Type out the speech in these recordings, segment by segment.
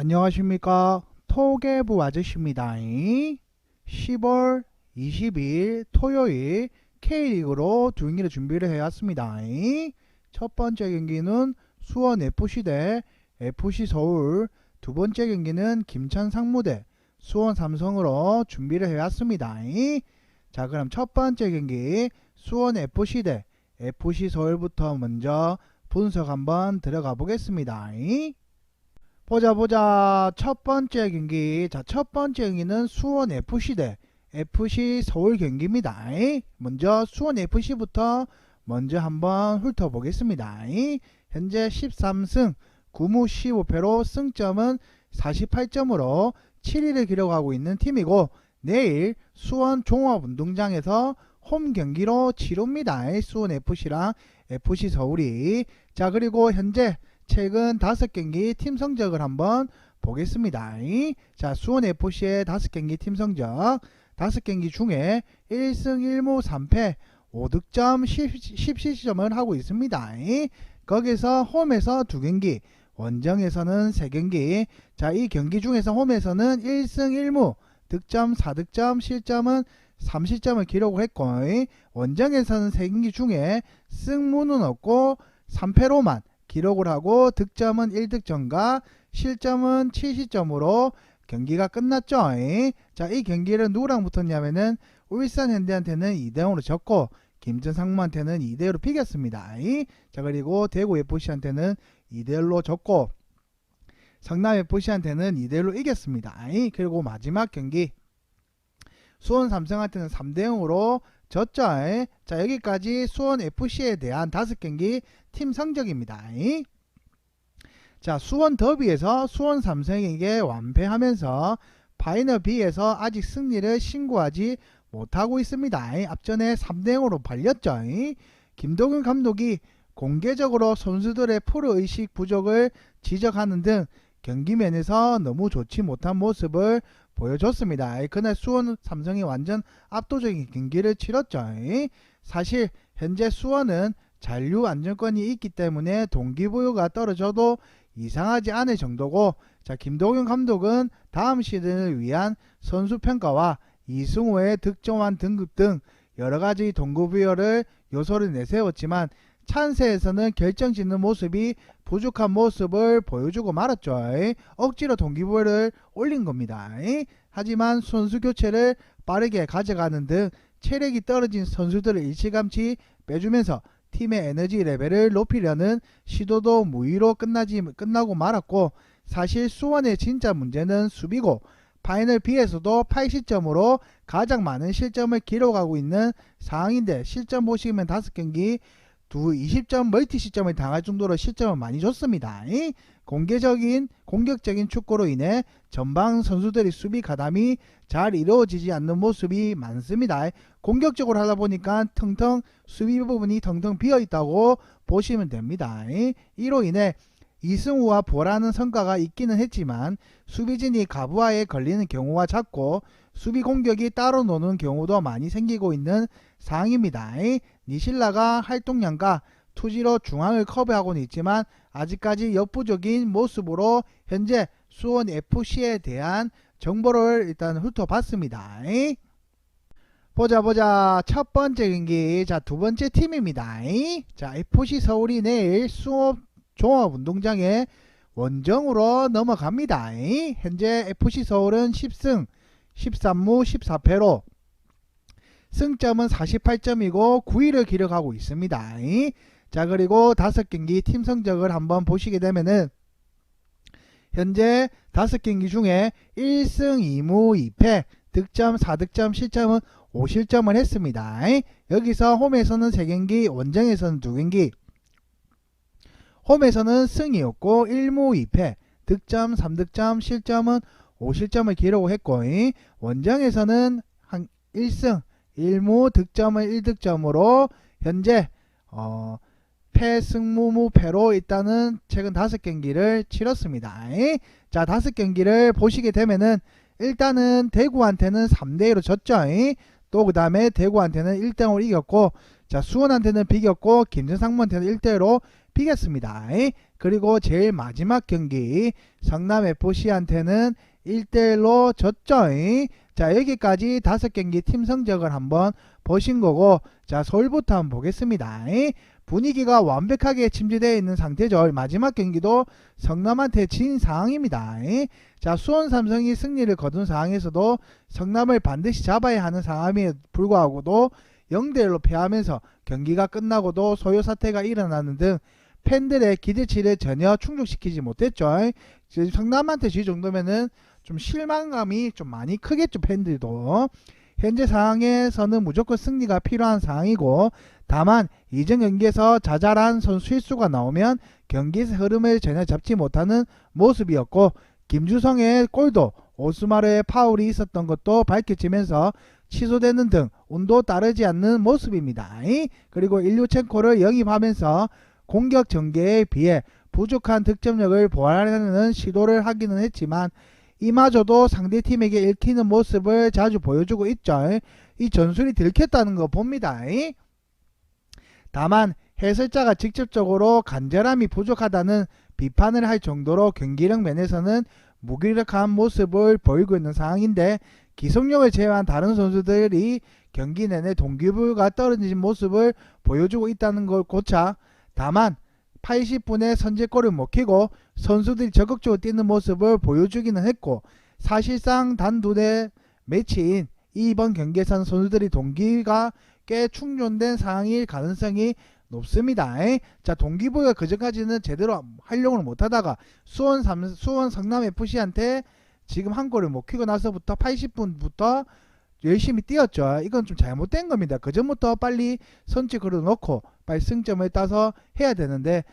안녕하십니까? 토개부 아저씨입니다 10월 20일 토요일 K리그로 두 경기를 준비를 해왔습니다 첫 번째 경기는 수원 FC 대 FC 서울. 두 번째 경기는 김천 상무대 수원 삼성으로 준비를 해왔습니다 자 그럼 첫 번째 경기 수원 FC 대 FC 서울부터 먼저 분석 한번 들어가 보겠습니다 보자 보자. 첫 번째 경기. 자 첫 번째 경기는 수원 FC 대 FC 서울 경기입니다. 먼저 수원 FC부터 먼저 한번 훑어보겠습니다. 현재 13승 9무 15패로 승점은 48점으로 7위를 기록하고 있는 팀이고 내일 수원 종합운동장에서 홈 경기로 치릅니다. 수원 FC랑 FC 서울이. 자 그리고 현재 최근 5경기 팀 성적을 한번 보겠습니다. 자, 수원 FC의 5경기 팀 성적. 5경기 중에 1승 1무 3패 5득점 10실점을 하고 있습니다. 거기서 홈에서 2경기, 원정에서는 3경기. 자, 이 경기 중에서 홈에서는 1승 1무 득점 4득점 실점은 3실점을 기록을 했고 원정에서는 3경기 중에 승무는 없고 3패로만 기록을 하고 득점은 1득점과 실점은 7시점으로 경기가 끝났죠. 자, 이 경기를 누구랑 붙었냐면은 울산 현대한테는 2대 0으로 졌고 김전 상무한테는 2대 1로 비겼습니다. 자, 그리고 대구 FC한테는 2대 1로 졌고 성남 FC한테는 2대 1로 이겼습니다. 그리고 마지막 경기 수원 삼성한테는 3대 0으로 졌죠. 자, 여기까지 수원 FC에 대한 5경기 팀 성적입니다. 자, 수원 더비에서 수원 삼성에게 완패하면서 파이널 B에서 아직 승리를 신고하지 못하고 있습니다. 앞전에 3대0으로 발렸죠. 김도균 감독이 공개적으로 선수들의 프로 의식 부족을 지적하는 등 경기면에서 너무 좋지 못한 모습을 보여줬습니다. 그날 수원 삼성이 완전 압도적인 경기를 치렀죠. 사실 현재 수원은 잔류 안정권이 있기 때문에 동기부여가 떨어져도 이상하지 않을 정도고 자 김동현 감독은 다음 시즌을 위한 선수 평가와 이승호의 득점왕 등급 등 여러 가지 동기부여를 요소를 내세웠지만 찬세에서는 결정짓는 모습이 부족한 모습을 보여주고 말았죠. 억지로 동기부여를 올린 겁니다. 하지만 선수 교체를 빠르게 가져가는 등 체력이 떨어진 선수들을 일찌감치 빼주면서 팀의 에너지 레벨을 높이려는 시도도 무의로 끝나지, 끝나고 말았고 사실 수원의 진짜 문제는 수비고 파이널 B에서도 80점으로 가장 많은 실점을 기록하고 있는 상황인데 실점 보시면 5경기 두 20점 멀티 시점을 당할 정도로 실점을 많이 줬습니다. 공개적인 공격적인 축구로 인해 전방 선수들이 수비 가담이 잘 이루어지지 않는 모습이 많습니다. 공격적으로 하다 보니까 텅텅 수비 부분이 텅텅 비어 있다고 보시면 됩니다. 이로 인해 이승우와 보라는 성과가 있기는 했지만 수비진이 가부하에 걸리는 경우가 작고 수비 공격이 따로 노는 경우도 많이 생기고 있는 상황입니다. 니실라가 활동량과 투지로 중앙을 커버하고는 있지만 아직까지 역부족인 모습으로 현재 수원 FC에 대한 정보를 일단 훑어봤습니다. 보자 보자 첫 번째 경기 자 두 번째 팀입니다. 자 FC 서울이 내일 수원 종합운동장에 원정으로 넘어갑니다. 현재 FC 서울은 10승 13무 14패로 승점은 48점이고 9위를 기록하고 있습니다. 자 그리고 다섯 경기 팀 성적을 한번 보시게 되면은 현재 다섯 경기 중에 1승 2무 2패 득점 4득점 실점은 5실점을 했습니다. 여기서 홈에서는 3경기 원정에서는 2경기 홈에서는 승이었고 1무 2패 득점 3득점 실점은 5실점을 기록했고 원정에서는 한 1승 1무 득점을 1득점으로 현재 어, 패승무무 패로 일단은 최근 5경기를 치렀습니다. 자 5경기를 보시게 되면은 일단은 대구한테는 3대1로 졌죠. 또 그 다음에 대구한테는 1대0으로 이겼고 자 수원한테는 비겼고 김전상무한테는 1대1로 비겼습니다. 그리고 제일 마지막 경기 성남FC한테는 1대1로 졌죠. 자 여기까지 다섯 경기 팀 성적을 한번 보신 거고 자 서울부터 한번 보겠습니다. 분위기가 완벽하게 침체되어 있는 상태죠. 마지막 경기도 성남한테 진 상황입니다. 자 수원 삼성이 승리를 거둔 상황에서도 성남을 반드시 잡아야 하는 상황에 불구하고도 0대1로 패하면서 경기가 끝나고도 소요 사태가 일어나는 등 팬들의 기대치를 전혀 충족시키지 못했죠. 성남한테 지 정도면은 좀 실망감이 좀 많이 크겠죠 팬들도. 현재 상황에서는 무조건 승리가 필요한 상황이고 다만 이전 경기에서 자잘한 선수 실수가 나오면 경기의 흐름을 전혀 잡지 못하는 모습이었고 김주성의 골도 오스마르의 파울이 있었던 것도 밝혀지면서 취소되는 등 운도 따르지 않는 모습입니다. 그리고 일류첸코를 영입하면서 공격 전개에 비해 부족한 득점력을 보완하려는 시도를 하기는 했지만 이마저도 상대팀에게 읽히는 모습을 자주 보여주고 있죠. 이 전술이 들켰다는 거 봅니다. 다만 해설자가 직접적으로 간절함이 부족하다는 비판을 할 정도로 경기력 면에서는 무기력한 모습을 보이고 있는 상황인데 기성용을 제외한 다른 선수들이 경기 내내 동기부여가 떨어진 모습을 보여주고 있다는 걸 고차 다만 80분에 선제골을 먹히고 선수들이 적극적으로 뛰는 모습을 보여주기는 했고 사실상 단두대 매치인 이번 경기에서는 선수들이 동기가 꽤 충족된 상황일 가능성이 높습니다. 자 동기부여 그전까지는 제대로 활용을 못하다가 수원 삼, 수원 성남 FC한테 지금 한 골을 먹히고 나서부터 80분부터 열심히 뛰었죠. 이건 좀 잘못된 겁니다. 그 전부터 빨리 선취 걸어 놓고 승점을 따서 해야 되는데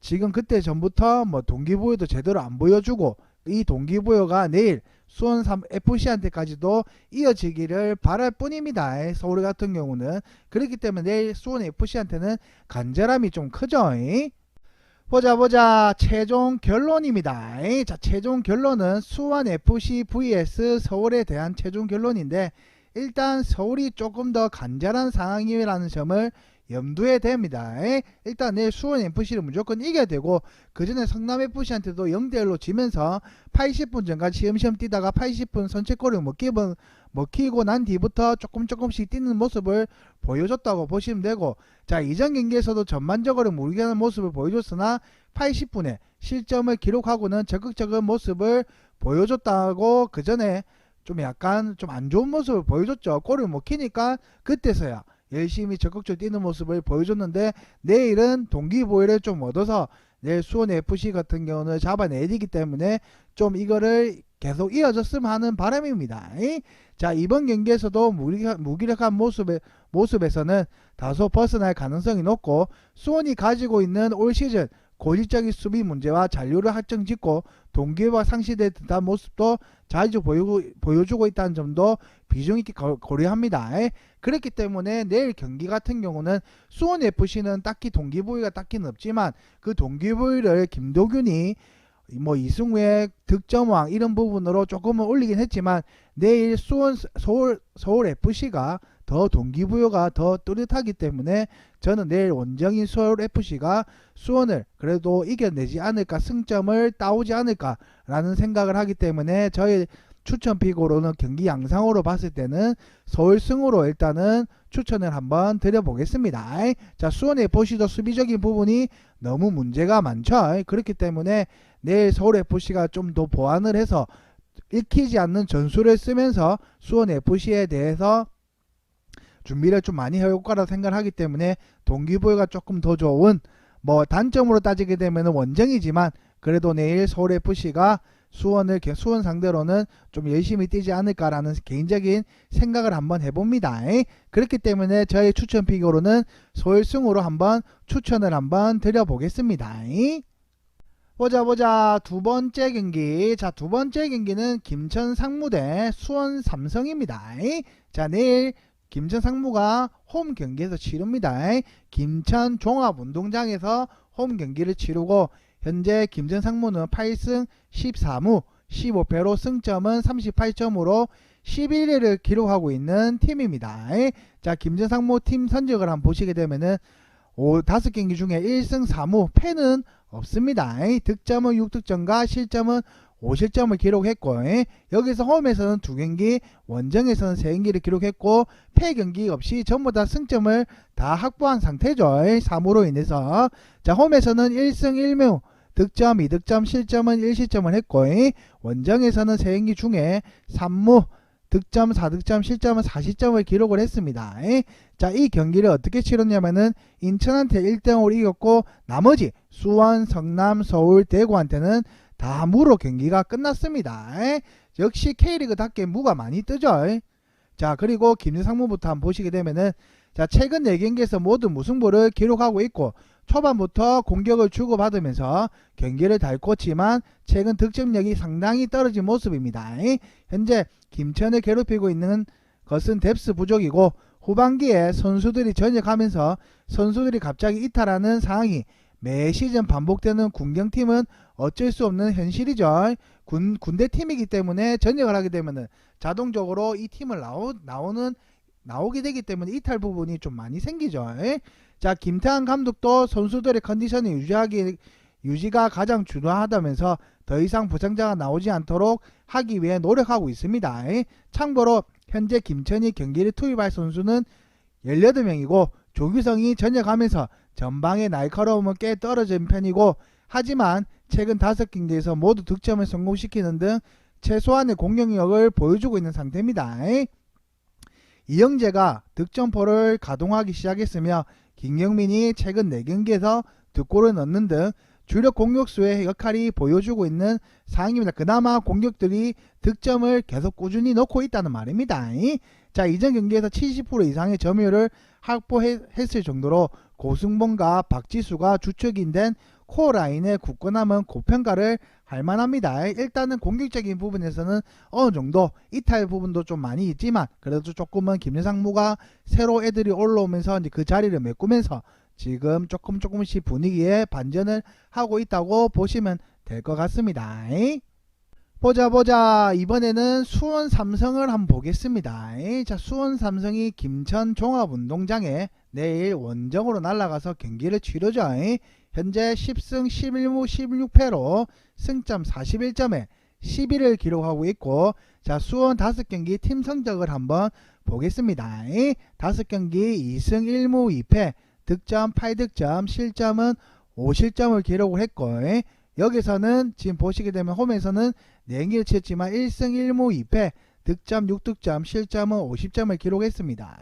지금 그때 전부터 뭐 동기부여도 제대로 안 보여주고 이 동기부여가 내일 수원 3 FC한테까지도 이어지기를 바랄 뿐입니다. 서울 같은 경우는 그렇기 때문에 내일 수원 FC한테는 간절함이 좀 크죠. 보자 보자 최종 결론입니다. 자 최종 결론은 수원 FC vs 서울에 대한 최종 결론인데 일단 서울이 조금 더 간절한 상황이라는 점을 염두에 됩니다. 일단 내일 수원 FC를 무조건 이겨야 되고 그 전에 성남 FC한테도 0대1로 지면서 80분 전까지 시험시험 뛰다가 80분 선취골을 먹히고, 먹히고 난 뒤부터 조금 조금씩 뛰는 모습을 보여줬다고 보시면 되고 자 이전 경기에서도 전반적으로 무리하는 모습을 보여줬으나 80분에 실점을 기록하고는 적극적인 모습을 보여줬다고 그 전에 좀 약간 좀 안 좋은 모습을 보여줬죠. 골을 먹히니까 그때서야 열심히 적극적으로 뛰는 모습을 보여줬는데 내일은 동기부여를 좀 얻어서 내일 수원 FC 같은 경우는 잡아내야 되기 때문에 좀 이거를 계속 이어졌으면 하는 바람입니다. 자 이번 경기에서도 무기력 한 모습에, 모습에서는 다소 벗어날 가능성이 높고 수원이 가지고 있는 올 시즌 고질적인 수비 문제와 잔류를 확정짓고 동기부여가 상실된 모습도 자주 보이고, 보여 주고 있다는 점도 비중 있게 고려합니다. 그렇기 때문에 내일 경기 같은 경우는 수원 FC는 딱히 동기부여가 딱히는 없지만 그 동기부여를 김도균이 뭐 이승우의 득점왕 이런 부분으로 조금은 올리긴 했지만 내일 수원 서울 서울 FC가 더 동기부여가 더 뚜렷하기 때문에 저는 내일 원정인 서울 FC가 수원을 그래도 이겨내지 않을까 승점을 따오지 않을까라는 생각을 하기 때문에 저희 추천 픽으로는 경기 양상으로 봤을 때는 서울 승으로 일단은 추천을 한번 드려보겠습니다. 자 수원 FC도 수비적인 부분이 너무 문제가 많죠. 그렇기 때문에 내일 서울 FC가 좀 더 보완을 해서 읽히지 않는 전술을 쓰면서 수원 FC에 대해서 준비를 좀 많이 해올 거라 생각하기 때문에 동기부여가 조금 더 좋은 뭐 단점으로 따지게 되면 원정이지만 그래도 내일 서울FC가 수원을 수원 상대로는 좀 열심히 뛰지 않을까라는 개인적인 생각을 한번 해봅니다. 그렇기 때문에 저의 추천 픽으로는 서울승으로 한번 추천을 한번 드려보겠습니다. 보자 보자 두 번째 경기 자 두 번째 경기는 김천 상무 대 수원 삼성입니다. 자 내일 김천 상무가 홈 경기에서 치릅니다. 김천 종합운동장에서 홈 경기를 치르고 현재 김천 상무는 8승 14무 15패로 승점은 38점으로 11위를 기록하고 있는 팀입니다. 자 김천 상무 팀 선적을 한번 보시게 되면은 오, 5경기 중에 1승 4무 패는 없습니다. 득점은 6득점과 실점은 5실점을 기록했고 여기서 홈에서는 두 경기 원정에서는 세 경기를 기록했고 패 경기 없이 전부 다 승점을 다 확보한 상태죠. 3으로 인해서. 자 홈에서는 1승 1무 득점 2득점 실점은 1실점을 했고 원정에서는 세 경기 중에 3무 득점 4득점 실점은 4실점을 기록을 했습니다. 자 이 경기를 어떻게 치렀냐면은 인천한테 1대 0으로 이겼고 나머지 수원 성남 서울 대구한테는 다 무로 경기가 끝났습니다. 역시 K리그답게 무가 많이 뜨죠. 자 그리고 김상무부터 한번 보시게 되면은 자 최근 4경기에서 모두 무승부를 기록하고 있고 초반부터 공격을 주고받으면서 경기를 달궜지만 최근 득점력이 상당히 떨어진 모습입니다. 현재 김천을 괴롭히고 있는 것은 뎁스 부족이고 후반기에 선수들이 전역하면서 선수들이 갑자기 이탈하는 상황이 매 시즌 반복되는 군경팀은 어쩔 수 없는 현실이죠. 군, 군대 팀이기 때문에 전역을 하게 되면 자동적으로 이 팀을 나오, 나오는 나오게 되기 때문에 이탈 부분이 좀 많이 생기죠. 자, 김태환 감독도 선수들의 컨디션을 유지하기 유지가 가장 중요하다면서 더 이상 부상자가 나오지 않도록 하기 위해 노력하고 있습니다. 참고로 현재 김천이 경기를 투입할 선수는 18명이고 조규성이 전역하면서 전방의 날카로움은 꽤 떨어진 편이고 하지만 최근 5경기에서 모두 득점을 성공시키는 등 최소한의 공격력을 보여주고 있는 상태입니다. 이영재가 득점포를 가동하기 시작했으며 김경민이 최근 4경기에서 2골을 넣는 등 주력 공격수의 역할이 보여주고 있는 상황입니다. 그나마 공격들이 득점을 계속 꾸준히 넣고 있다는 말입니다. 자 이전 경기에서 70% 이상의 점유율을 확보했을 정도로 고승범과 박지수가 주축인 된 코어라인의 굳건함은 고평가를 할 만합니다. 일단은 공격적인 부분에서는 어느 정도 이탈 부분도 좀 많이 있지만 그래도 조금은 김여상무가 새로 애들이 올라오면서 이제 그 자리를 메꾸면서 지금 조금 조금씩 분위기에 반전을 하고 있다고 보시면 될 것 같습니다. 보자 보자 이번에는 수원 삼성을 한번 보겠습니다. 자 수원 삼성이 김천 종합운동장에 내일 원정으로 날아가서 경기를 치르죠. 현재 10승 11무 16패로 승점 41점에 11을 기록하고 있고 자 수원 5경기 팀 성적을 한번 보겠습니다. 5경기 2승 1무 2패 득점 8득점 실점은 5실점을 기록을 했고 여기서는 지금 보시게 되면 홈에서는 4경기를 치렀지만 1승 1무 2패 득점 6득점 실점은 50점을 기록했습니다.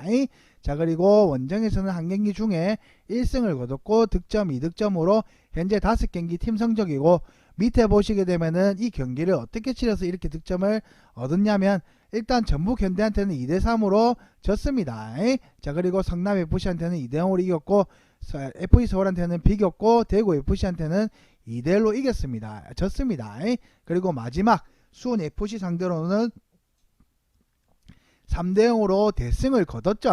자 그리고 원정에서는 한 경기 중에 1승을 거뒀고 득점 2득점으로 현재 5경기 팀 성적이고 밑에 보시게 되면은 이 경기를 어떻게 치러서 이렇게 득점을 얻었냐면 일단 전북 현대한테는 2대 3으로 졌습니다. 자 그리고 성남 FC한테는 2대 0으로 이겼고 FC 서울한테는 비겼고 대구 FC한테는 2대1로 이겼습니다. 졌습니다. 그리고 마지막 수원 FC 상대로는 3대0으로 대승을 거뒀죠.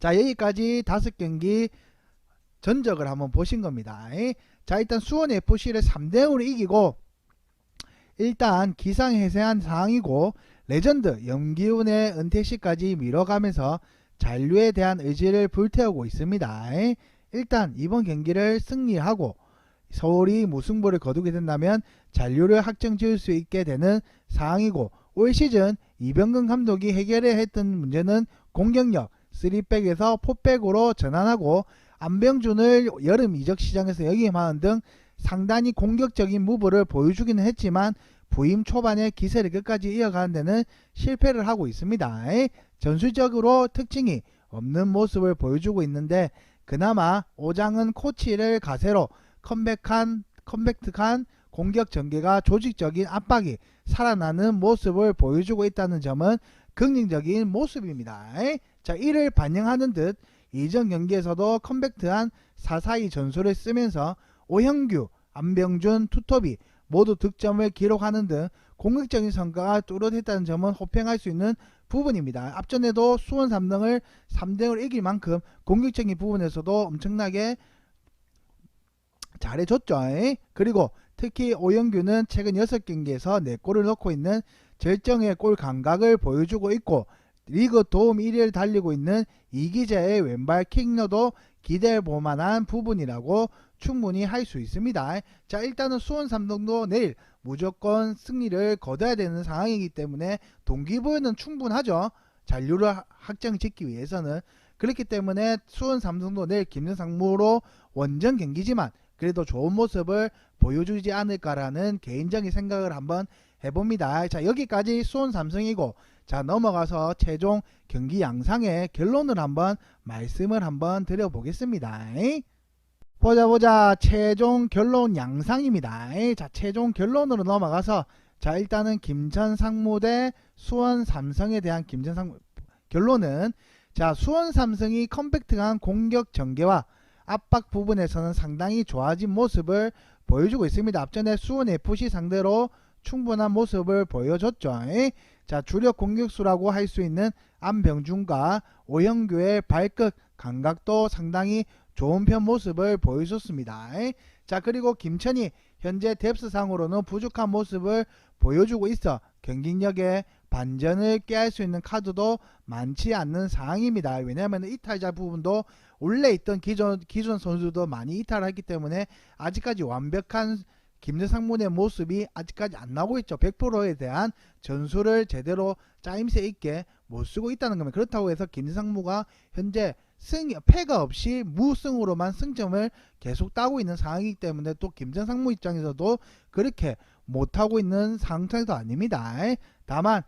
자 여기까지 다섯 경기 전적을 한번 보신 겁니다. 자 일단 수원 FC를 3대0으로 이기고 일단 기상해세한 상황이고 레전드 염기훈의 은퇴시까지 미뤄가면서 잔류에 대한 의지를 불태우고 있습니다. 일단 이번 경기를 승리하고 서울이 무승부를 거두게 된다면 잔류를 확정 지을 수 있게 되는 상황이고 올 시즌 이병근 감독이 해결해야 했던 문제는 공격력 3백에서 4백으로 전환하고 안병준을 여름 이적 시장에서 역임하는 등 상당히 공격적인 무브를 보여주기는 했지만 부임 초반에 기세를 끝까지 이어가는 데는 실패를 하고 있습니다. 전술적으로 특징이 없는 모습을 보여주고 있는데 그나마 오장은 코치를 가세로 컴백한 컴팩트한 공격 전개가 조직적인 압박이 살아나는 모습을 보여주고 있다는 점은 긍정적인 모습입니다. 자, 이를 반영하는 듯 이전 경기에서도 컴팩트한 4-4-2 전술을 쓰면서 오형규, 안병준, 투톱이 모두 득점을 기록하는 등 공격적인 성과가 뚜렷했다는 점은 호평할 수 있는 부분입니다. 앞전에도 수원 3등을 3등으로 이길 만큼 공격적인 부분에서도 엄청나게 잘해줬죠. 그리고 특히 오영규는 최근 6경기에서 4골을 넣고 있는 절정의 골 감각을 보여주고 있고 리그 도움 1위를 달리고 있는 이기자의 왼발 킥너도 기대해 볼 만한 부분이라고 충분히 할 수 있습니다. 자, 일단은 수원 삼성도 내일 무조건 승리를 거둬야 되는 상황이기 때문에 동기부여는 충분하죠. 잔류를 하- 확정 짓기 위해서는 그렇기 때문에 수원 삼성도 내일 김정상무로 원정 경기지만 그래도 좋은 모습을 보여주지 않을까라는 개인적인 생각을 한번 해봅니다. 자 여기까지 수원 삼성이고 자 넘어가서 최종 경기 양상의 결론을 한번 말씀을 한번 드려보겠습니다. 보자 보자 최종 결론 양상입니다. 자 최종 결론으로 넘어가서 자 일단은 김천 상무 대 수원 삼성에 대한 김천 상무 결론은 자 수원 삼성이 컴팩트한 공격 전개와 압박 부분에서는 상당히 좋아진 모습을 보여주고 있습니다. 앞전에 수원 FC 상대로 충분한 모습을 보여줬죠. 자 주력 공격수라고 할 수 있는 안병준과 오영규의 발끝 감각도 상당히 좋은 편 모습을 보여줬습니다. 자 그리고 김천이 현재 뎁스상으로는 부족한 모습을 보여주고 있어 경기력에 반전을 깨할 수 있는 카드도 많지 않는 상황입니다. 왜냐하면 이탈자 부분도 원래 있던 기존 기존 선수도 많이 이탈했기 때문에 아직까지 완벽한 김대상문의 모습이 아직까지 안 나오고 있죠. 100%에 대한 전술을 제대로 짜임새 있게 못 쓰고 있다는 겁니다. 그렇다고 해서 김대상무가 현재 승 패가 없이 무승으로만 승점을 계속 따고 있는 상황이기 때문에 또 김정상무 입장에서도 그렇게 못하고 있는 상태도 아닙니다. 다만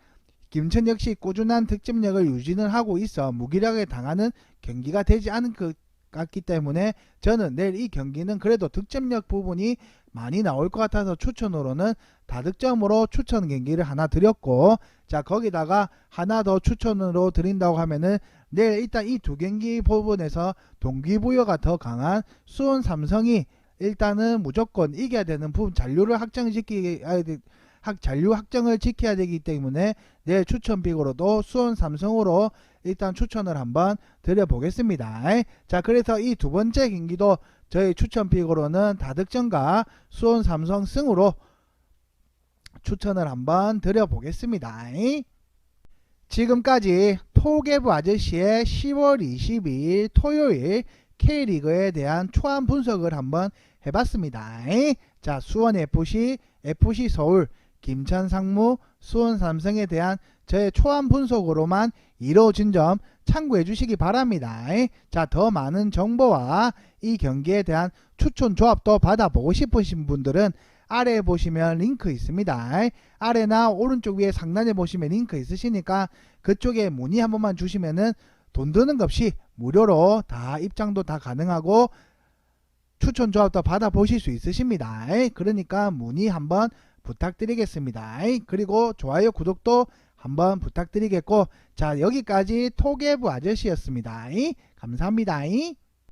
김천 역시 꾸준한 득점력을 유지는 하고 있어 무기력에 당하는 경기가 되지 않은 것 같기 때문에 저는 내일 이 경기는 그래도 득점력 부분이 많이 나올 것 같아서 추천으로는 다득점으로 추천 경기를 하나 드렸고 자 거기다가 하나 더 추천으로 드린다고 하면은 내일 일단 이 두 경기 부분에서 동기부여가 더 강한 수원 삼성이 일단은 무조건 이겨야 되는 부분 잔류를 확정시키기 학 잔류 확정을 지켜야 되기 때문에 내일 추천픽으로도 수원 삼성으로 일단 추천을 한번 드려보겠습니다. 자 그래서 이 두 번째 경기도 저희 추천픽으로는 다득점과 수원 삼성 승으로 추천을 한번 드려보겠습니다. 지금까지 포개부 아저씨의 10월 22일 토요일 K리그에 대한 초안 분석을 한번 해봤습니다. 자 수원 FC, FC 서울, 김천 상무, 수원 삼성에 대한 저의 초안 분석으로만 이루어진 점 참고해 주시기 바랍니다. 자, 더 많은 정보와 이 경기에 대한 추천 조합도 받아보고 싶으신 분들은 아래에 보시면 링크 있습니다. 아래나 오른쪽 위에 상단에 보시면 링크 있으시니까 그쪽에 문의 한 번만 주시면은 돈 드는 것 없이 무료로 다 입장도 다 가능하고 추천 조합도 받아보실 수 있으십니다. 그러니까 문의 한번 부탁드리겠습니다. 그리고 좋아요, 구독도 한번 부탁드리겠고 자 여기까지 토개부 아저씨였습니다. 감사합니다.